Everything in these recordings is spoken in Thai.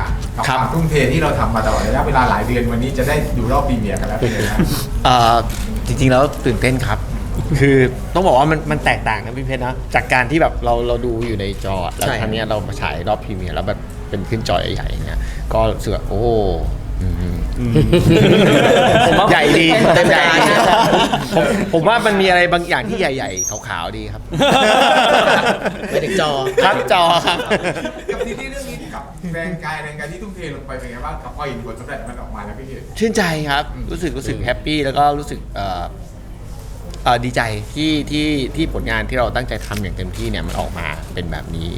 ค่ะกับครับความทุ่มเทที่เราทำมาตลอดระยะเวลาหลายเดือนวันนี้จะได้ดูรอบพรีเมียร์กันแล้วเป็นไงฮะ เอ่อจริงๆแล้วตื่นเต้นครับ คือต้องบอกว่ามันมันแตกต่างนะพี่เพชรนะจากการที่แบบเราเราดูอยู่ในจอแล้วใช่ ครั้งนี้ยเรามาฉายรอบพรีเมียร์แล้วแบบเป็นขึ้นจอใหญ่ๆอย่างเงี้ยก็รู้สึกว่าโอ้อืมผมว่าใหญ่ดีเต็มใจผมผมว่ามันมีอะไรบางอย่างที่ใหญ่ ๆ ขาวๆดีครับ ไม่ถึงจอ ครับจอครับ กับซีรีส์เรื่องนี้กับ แรงกายแรงกายที่ทุ่มเทลงไปเป็นไงบ้างกับพอเห็นผลสำเร็จมันออกมาแล้วพี่เห็นชื่นใจครับ รู้สึกรู้สึกแฮปปี้แล้วก็รู้สึกเอ่อเอ่อดีใจที่ที่ที่ผลงานที่เราตั้งใจทำอย่างเต็มที่เนี่ยมันออกมาเป็นแบบนี้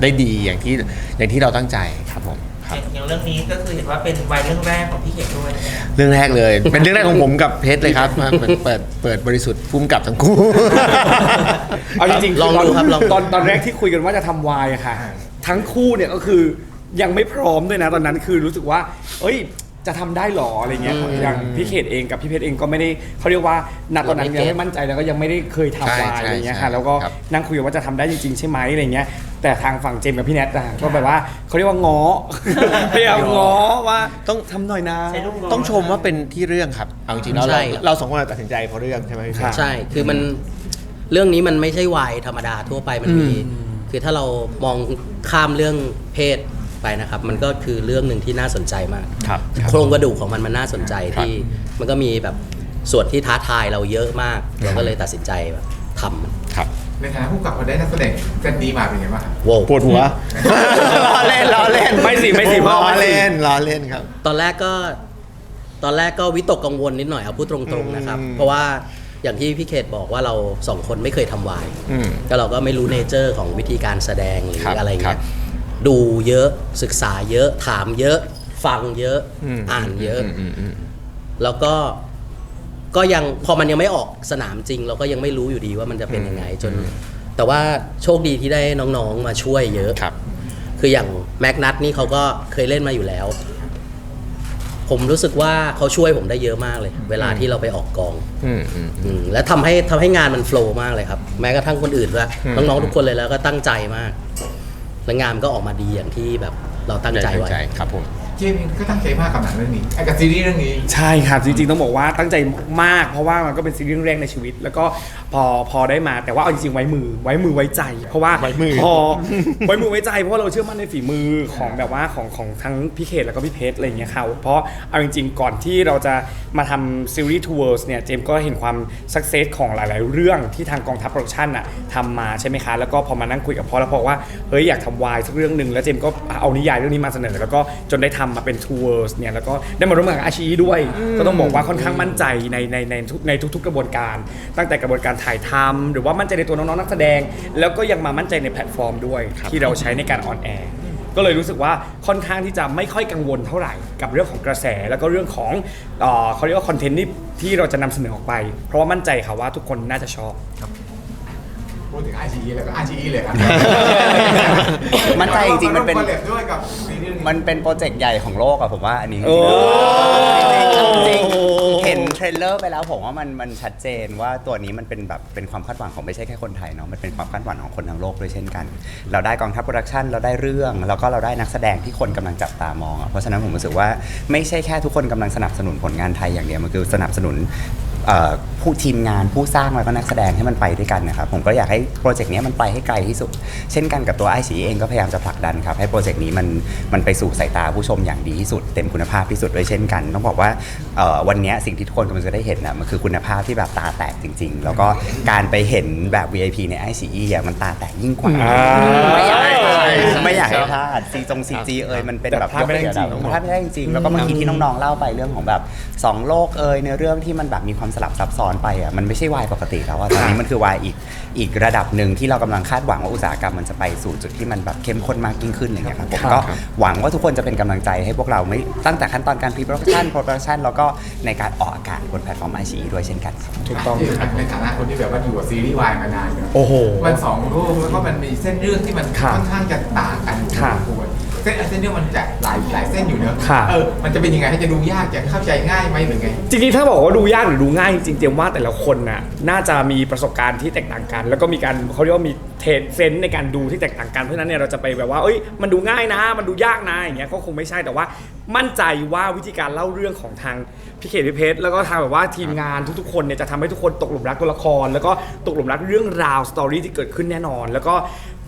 ได้ดีอย่างที่อย่างที่เราตั้งใจครับผมครับ อย่างเรื่องนี้ก็คือเห็นว่าเป็นวัยเรื่องแรกของพี่เขตด้วยเรื่องแรกเลย เป็นเรื่องแรกของผมกับเพชรเลยครับมาเปิดเปิดเปิดบริสุทธิ์พุ่มกับทั้งคู่ เอาจริงๆลองดูครับลองดู ตอนตอนแรกที่คุยกันว่าจะทำวายอะค่ะ ทั้งคู่เนี่ยก็คือ ยังไม่พร้อมด้วยนะตอนนั้นคือรู้สึกว่า เอ้ย จะทำได้หรออะไรเงี้ยอย่างพี่เขตเองกับพี่เพชรเองก็ไม่ได้เขาเรียกว่าณตอนนั้นยังไม่ยังไม่มั่นใจแล้วก็ยังไม่ได้เคยทำวายใช่อะไรเงี้ยใช่ค่ะแล้วก็ครับ นั่งคุยกันว่าจะทำได้จริงๆใช่ไหมอะไรเงี้ย แต่ทางฝั่งเจมส์กับพี่แนทอะก็แบบว่าเขาเรียกว่าง้อ พยายามง้อว่าต้องทำหน่อยนะ ใช้ลูกต้องชมว่าเป็นที่เรื่องครับเอาจริงๆแล้วใช่เราครับเราสองคนตัดสินใจเพราะเรื่องใช่ไหมพี่เพชรครับใช่ คือมันเรื่องนี้มันไม่ใช่วายธรรมดาทั่วไปมันมี คือถ้าเรามองข้ามเรื่องเพศ ไปนะครับ มันก็คือเรื่องหนึ่งที่น่าสนใจมาก ครับ โครงกระดูกของมันมันน่าสนใจครับที่มันก็มีแบบส่วนที่ท้าทายเราเยอะมากเราก็เลยตัดสินใจแบบทำมันครับในฐานะผู้กำกับพอได้นักแสดงเส้นนี้มาเป็นไงบ้างครับ โว้วปวดหัว ล้อเล่นล้อเล่นไม่สิไม่สิพ่อล้อไม่สิ เล่นล้อเล่นครับ ตอนแรกก็ตอนแรกก็วิตกกังวลนิดหน่อยเอาพูดตรงๆนะครับ อืม เพราะว่าอย่างที่พี่เขตบอกว่าเราสองคนไม่เคยทำวาย อืม ก็เราก็ไม่รู้เนเจอร์ของวิธีการแสดงหรือครับอะไรครัเงี้บย ดูเยอะศึกษาเยอะถามเยอะฟังเยอะมอ่านเยอะมมอืมแล้วก็ก็ยังพอมันยังไม่ออกสนามจริง เราก็ยังไม่รู้อยู่ดีว่ามันจะเป็นยังไงจน แต่ว่าโชคดีที่ได้น้องๆมาช่วยเยอะครับ คืออย่างแม็กนัทนี่เขาก็เคยเล่นมาอยู่แล้ว ผมรู้สึกว่าเขาช่วยผมได้เยอะมากเลย เวลาที่เราไปออกกองอืมอืมอืมและทำให้ทำให้งานมันโฟล์มากเลยครับ แม้กระทั่งคนอื่นด้วยอืมน้องๆทุกคนเลยแล้วก็ตั้งใจมาก และงานมันก็ออกมาดีอย่างที่แบบเราตั้งใจไว้ครับผม เจมส์เองก็ตั้งใจมากกับหนังเรื่องนี้ไอ้กับซีรีส์เรื่องนี้ ใช่ครับจริงๆต้องบอกว่าตั้งใจมากเพราะว่ามันก็เป็นซีรีส์เรื่องแรกในชีวิต แล้วก็พอพอได้มาแต่ว่าเอาจริงๆไว้มือไว้มือไว้ใจ เพราะว่าไว้มือพอ ไว้มือไว้ใจเพราะว่าเราเชื่อมั่นในฝีมือของแบบว่าของของทั้งพี่เขตแล้วก็พี่เพชรอะไรอย่างเงี้ยครับเพราะเอาจริง ๆ ก่อนที่เราจะมาทำซีรีส์ทัวร์เนี่ยเจมส์ก็เห็นความสักเซสของหลาย ๆ เรื่องที่ทางกองทัพโปรดักชั่นอะทำมาใช่ไหมคะแล้วก็พอมานั่งคุยกับพ่อแล้วบอกว่าเฮ้ยอยากทำวายสักเรื่องหนึ่งแล้วเจมส์ก็เอานิยายเรื่องนี้มาเสนอ แล้วก็จนได้ทำมาเป็นทัวร์เนี่ยแล้วก็ได้มาร่วมงานกับอาชีด้วย ก็ต้องบอกว่าค่อนข้างมั่นใจในในในทุกในทุกๆ กระบวนการ ตั้งแต่กระบวนการถ่ายทำหรือว่ามั่นใจในตัวน้องๆนักแสดง แล้วก็ยังมามั่นใจในแพลตฟอร์มด้วย ที่เราใช้ในการออนแอร์ก็เลยรู้สึกว่าค่อนข้างที่จะไม่ค่อยกังวลเท่าไหร่กับเรื่องของกระแสแล้วก็เรื่องของเอ่อเขาเรียกว่าคอนเทนต์ที่ที่เราจะนำเสนอออกไป เพราะว่ามั่นใจค่ะว่าทุกคนน่าจะชอบ พูดถึง RGE แล้วก็ RGE เลยครับมั่นใจจริงๆมันเป็น คอลแลบด้วยกับซีรีส์เรื่องนี้ มันเป็นโปรเจกต์ใหญ่ของโลกอะผมว่าอันนี้โอ้จริงๆเห็นเทรลเลอร์ไปแล้วผมว่ามันมันชัดเจนว่าตัวนี้มันเป็นแบบเป็นความคาดหวังของไม่ใช่แค่คนไทยเนาะมันเป็นความคาดหวังของคนทั้งโลกด้วยเช่นกัน เราได้กองทัพโปรดักชันเราได้เรื่อง แล้วก็เราได้นักแสดงที่คนกำลังจับตามองอะเพราะฉะนั้นผมรู้สึกว่าไม่ใช่แค่ทุกคนกำลังสนับสนุนผลงานไทยอย่างเดียวมันคือสนับสนุนเอ่อ ผู้ทีมงานผู้สร้างแล้วก็นักแสดงให้มันไปด้วยกันนะครับผมก็อยากให้โปรเจกต์นี้มันไปให้ไกลที่สุด เช่นกันกับตัวไอซีเองก็พยายามจะผลักดันครับให้โปรเจกต์นี้มันมันไปสู่สายตาผู้ชมอย่างดีที่สุด เต็มคุณภาพที่สุดด้วยเช่นกัน ต้องบอกว่าเอ่อวันนี้สิ่งที่ทุกคนกำลังจะได้เห็นนะมันคือคุณภาพที่แบบตาแตกจริง ๆ แล้วก็การไปเห็นแบบ VIP ใน ICE อะมันตาแตกยิ่งกว่าอ่าไม่อยากให้พลาดใช่ไม่อยากให้ใช่พลาดซีจงซีจีเอยมันเป็นแต่แบบพลาดไม่ได้จริงยกระดับพลาดไม่ได้จริงๆแล้วก็เมื่อกี้ที่น้องๆเล่าไปเรื่องของแบบสองโลกเอยในเรื่องที่มันแบบมีความสลับซับซ้อนไปอะมันไม่ใช่วายปกติแล้วอะตอนนี้มันคือวายอีกอีกระดับหนึ่งที่เรากำลังคาดหวังว่าอุตสาหกรรมมันจะไปสู่จุดที่มันแบบเข้มข้นมากยิ่งขึ้นอะไรอย่างเงี้ยครับผมก็หวังว่าทุกคนจะเป็นกำลังใจให้พวกเราไม่ตั้งแต่ขั้นตอนการพรีโปรดักชันโปรดักชันแล้วก็ในการออกอากาศบนแพลตฟอร์มไอชีด้วยเช่นกันครับถูกต้องในฐานะคนที่แบบว่าอยู่กับซีรีส์วายมานานเนี่ยโอ้โหมันสองโลกแล้วก็มันมีเส้นเรื่องที่มันครับค่อนข้างจะต่างกันครับพอสมควร เส้นเส้นเนี่ยมันจะหลายหลายเส้นอยู่เนอะค่ะ เออมันจะเป็นยังไงให้จะดูยากจะเข้าใจง่ายไหมหรือไง จริงๆ ถ้าบอกว่าดูยากหรือดูง่ายจริงๆ เจมว่าแต่ละคนน่ะน่าจะมีประสบการณ์ที่แตกต่างกัน แล้วก็มีการเขาเรียกว่ามีเทรดเซนส์ในการดูที่แตกต่างกันเพราะฉะนั้นเนี่ยเราจะไปแบบว่าเอ้ยมันดูง่ายนะ มันดูยากนะอย่างเงี้ยก็คงไม่ใช่แต่ว่า มั่นใจว่าวิธีการเล่าเรื่องของทางพี่เขตพี่เพชรแล้วก็ทางแบบว่าทีมงานทุกๆ คนเนี่ยจะทำให้ทุกคนตกหลุมรักตัวละคร แล้วก็ตกหลุมรักเรื่องราวสตอรี่ที่เกิดขึ้นแน่นอน แล้วก็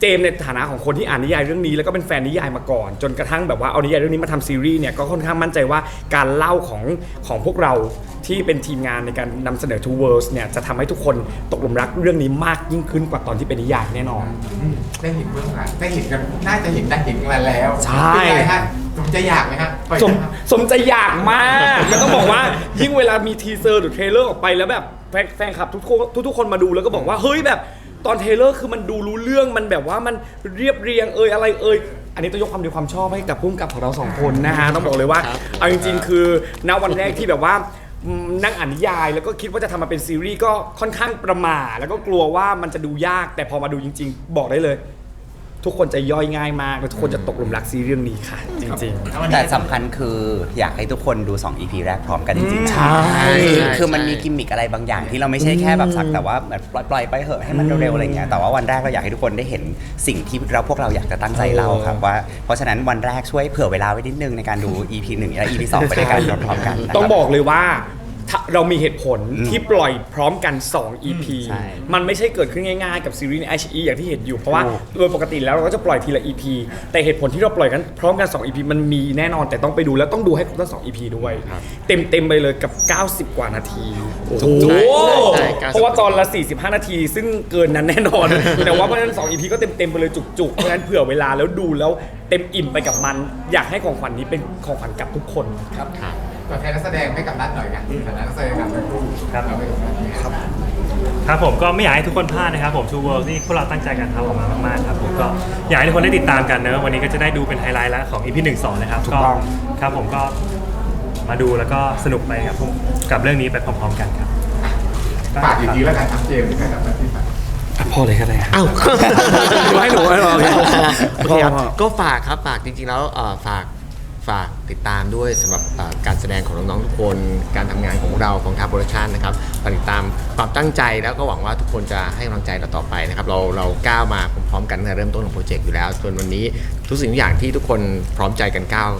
เจมส์ในฐานะของคนที่อ่านนิยายเรื่องนี้แล้วก็เป็นแฟนนิยายมาก่อน จนกระทั่งแบบว่าเอานิยายเรื่องนี้มาทำซีรีส์เนี่ยก็ค่อนข้างมั่นใจว่าการเล่าของของพวกเราที่เป็นทีมงานในการนำเสนอ Two Worlds เนี่ยจะทำให้ทุกคนตกหลุมรักเรื่องนี้มากยิ่งขึ้นกว่าตอนที่เป็นนิยายแน่นอน อืมได้เห็นเบื้องหลังได้เห็นกันน่าจะเห็นได้เห็นกันแล้วใช่ เป็นไงฮะสมใจอยากไหมฮะปล่อยสมนะครับ สมใจอยากมากแล้วต้องบอกว่ายิ่งเวลามีทีเซอร์หรือเทรลเลอร์ออกไปแล้วแบบแฟนแฟนคลับทุกคนทุกๆคนมาดูแล้วก็บอกว่า เฮ้ยแบบ ตอนเทรลเลอร์คือมันดูรู้เรื่องมันแบบว่ามันเรียบเรียงเอยอะไรเอยอันนี้ต้องยกความดีความชอบให้กับพุ่มกับของเราสองคนนะฮะต้องบอกเลยว่าครับเอาจริงๆ คือณวันแรกที่แบบว่าอืมนั่งอ่านนิยาย แล้วก็คิดว่าจะทำมาเป็นซีรีส์ก็ค่อนข้างประหม่าแล้วก็กลัวว่ามันจะดูยากแต่พอมาดูจริง ๆ บอกได้เลย ทุกคนจะย่อยง่ายมากและทุกคนจะตกหลุมรักซีรีส์เรื่องนี้ค่ะ จริงๆแต่สำคัญคืออยากให้ทุกคนดู 2 EP แรกพร้อมกันจริงๆใช่ คือใช่คือมันใช่มีกิมมิคอะไรบางอย่างที่เราไม่ใช่แค่แบบสักแต่ว่าแบบปล่อยปล่อยไปเหอะให้มันเร็วๆอะไรเงี้ยแต่ว่าวันแรกเราอยากให้ทุกคนได้เห็นสิ่งที่เราพวกเราอยากจะตั้งใจเล่าครับว่าเพราะฉะนั้นวันแรกช่วยเผื่อเวลาไว้นิดนึงในการดู EP 1และ EP 2ไปด้วยกันพร้อมๆกันนะครับต้องบอกเลยว่า ถ้าเรามีเหตุผลอืมที่ปล่อยพร้อมกัน 2 EP ใช่มันไม่ใช่เกิดขึ้นง่ายๆ กับซีรีส์ใน HE อย่างที่เห็นอยู่ เพราะว่าโดยปกติแล้วเราก็จะปล่อยทีละ EP แต่เหตุผลที่เราปล่อยกันพร้อมกัน 2 EP มันมีแน่นอนแต่ต้องไปดูแล้วต้องดูให้ครบทั้ง 2 EP ด้วย เต็มเต็มๆไปเลยกับ 90 กว่านาทีโอ้โหใช่ใช่90 เพราะว่าตอนละ 45 นาที ซึ่งเกินนั้นแน่นอน แต่ว่าเพราะฉะนั้น 2 EP ก็เต็มเต็มๆไปเลยจุกๆเพราะฉะนั้นเผื่อเวลาแล้วดูแล้วเต็มอิ่มไปกับมัน อยากให้ของขวัญนี้เป็นของขวัญกับทุกคนครับ ตัวแทนนักแสดงให้กับนัดหน่อยกันฐานะนักแสดงกับทั้งคู่ครับ เราไปกับนัดเนี่ยครับ ครับผมก็ไม่อยากให้ทุกคนพลาดนะครับผม True World นี่พวกเราตั้งใจกันทำออกมามากๆครับผมก็อยากให้ทุกคนได้ติดตามกันเนอะวันนี้ก็จะได้ดูเป็นไฮไลท์แล้วของ EP 1 2นะครับถูกต้อง ครับผมก็มาดูแล้วก็สนุกไปกับพวกกับเรื่องนี้ไปพร้อมๆกันครับฝากอีกทีแล้วกันครับเจมส์นะครับที่ฝากพอเลยก็ได้ครับอ้าวให้หนูให้หนูโอเคครับพอพอก็ฝากครับ ฝากจริงๆแล้วเอ่อฝาก ฝากติดตามด้วยสำหรับการแสดงของน้องๆทุกคน การทำงานของเราของทาโปรดักชันนะครับฝากติดตามความตั้งใจแล้วก็หวังว่าทุกคนจะให้กำลังใจเราต่อไปนะครับเราเราก้าวมาพร้อมๆกันในเริ่มต้นของโปรเจกต์อยู่แล้วส่วนวันนี้ทุกสิ่งทุกอย่างที่ทุกคนพร้อมใจกันก้าว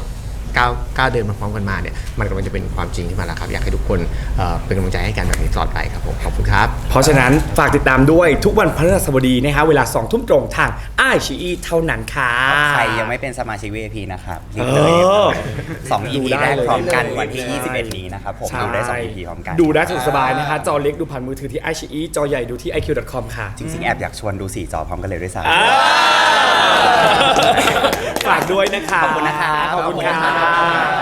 ก้าวก้าวเดินมาพร้อมกันมาเนี่ยมันกำลังจะเป็นความจริงขึ้นมาแล้วครับ อยากให้ทุกคนเอ่อเป็นกำลังใจให้กันแบบนี้ตลอดไปครับผมขอบคุณครับ เพราะฉะนั้นฝากติดตามด้วยทุกวันพฤหัสบดีนะฮะเวลา2ทุ่มตรงทางไอชีเท่านั้นค่ะ ใครยังไม่เป็นสมาชิก VIP นะครับรีบเลยเออสอง ดู EP ได้แรกเลย พร้อมกันเลยวันที่ 21 นี้นะครับผมดูได้2 EP พร้อมกันดูได้สะดวกสบายนะคะจอเล็กดูผ่านมือถือที่ไอชีจอใหญ่ดูที่ iq.com ค่ะ จริงๆ แอบอยากชวนดู 4 จอพร้อมกันเลยด้วยซ้ำอ่าฝากด้วยนะคะ ขอบคุณนะคะ ขอบคุณค่ะขอบคุณค่ะ